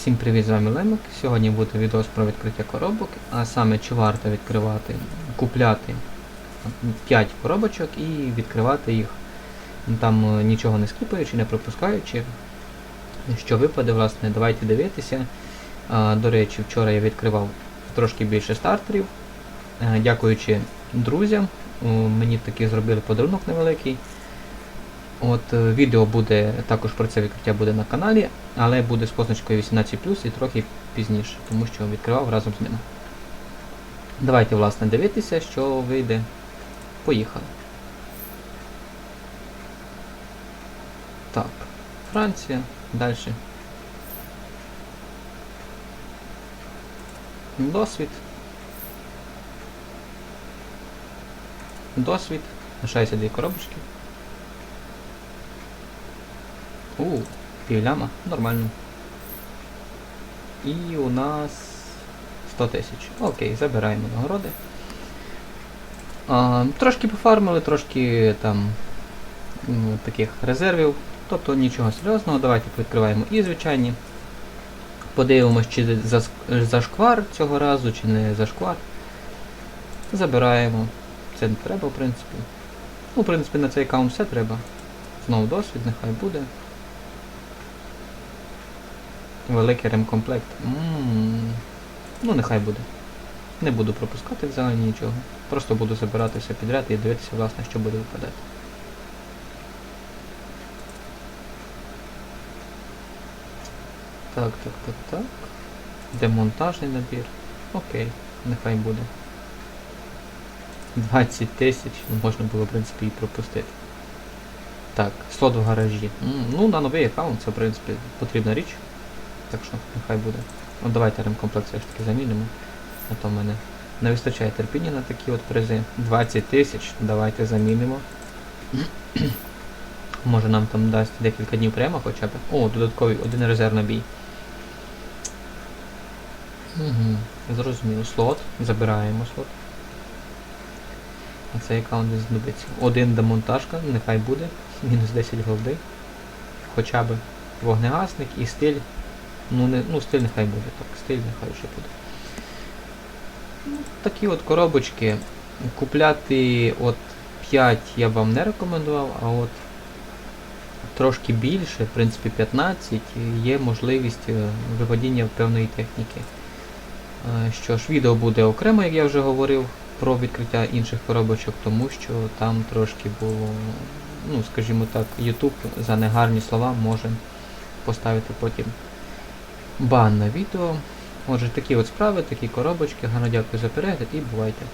Всім привіт, з вами Лемик. Сьогодні буде відео про відкриття коробок, а саме чи варто відкривати, купляти 5 коробочок і відкривати їх там е, нічого не скіпаючи, не пропускаючи. Що випаде, власне, давайте дивитися. До речі, вчора я відкривав трошки більше стартерів. Е, Дякуючи друзям, мені таки зробили подарунок невеликий. От е, відео буде також про це відкриття буде на каналі, але буде з позначкою 18 і трохи пізніше, тому що відкривав разом з ними. Давайте, власне, дивитися, що вийде. Поїхали. Так, Франція, далі. Досвід. Досвід. Лишається дві коробочки. У, півляма, нормально. І у нас 100 тисяч. Окей, забираємо нагороди. А, трошки пофармили, трошки там таких резервів. Тобто нічого серйозного. Давайте відкриваємо і звичайні. Подивимось, чи за, зашквар цього разу, чи не зашквар. Забираємо. Це не треба, в принципі. Ну, в принципі, на цей аккаунт все треба. Знову досвід, нехай буде. Великий ремкомплект. М, Ну, нехай буде. Не буду пропускати взагалі нічого. Просто буду забирати все підряд і дивитися, власне, що буде випадати. Так, так, так, так. Демонтажний набір. Окей, нехай буде. 20 тисяч, ну, можна було, в принципі, і пропустити. Так, слот в гаражі. М, Ну, на новий аккаунт це, в принципі, потрібна річ. Так що, нехай буде. Ну давайте ремкомплект все ж таки замінимо. А то в мене не вистачає терпіння на такі от призи. 20 тисяч, давайте замінимо. Може нам там дасть декілька днів прямо хоча б. О, додатковий один резерв на бій. Угу, зрозуміло. Слот. Забираємо слот. А цей аккаунт не. Один демонтажка, нехай буде. Мінус 10 голди. Хоча б вогнегасник і стиль. Ну, не, ну стиль нехай буде, так, стиль нехай ще буде. Ну, такі от коробочки. Купляти от 5 я вам не рекомендував, а от трошки більше, в принципі 15, є можливість е, виведення певної техніки. Е, Що ж, відео буде окремо, як я вже говорив, про відкриття інших коробочок, тому що там трошки було, ну, скажімо так, YouTube за негарні слова може поставити потім бан на відео. Отже, такі от справи, такі коробочки. Гарно дякую за перегляд і бувайте.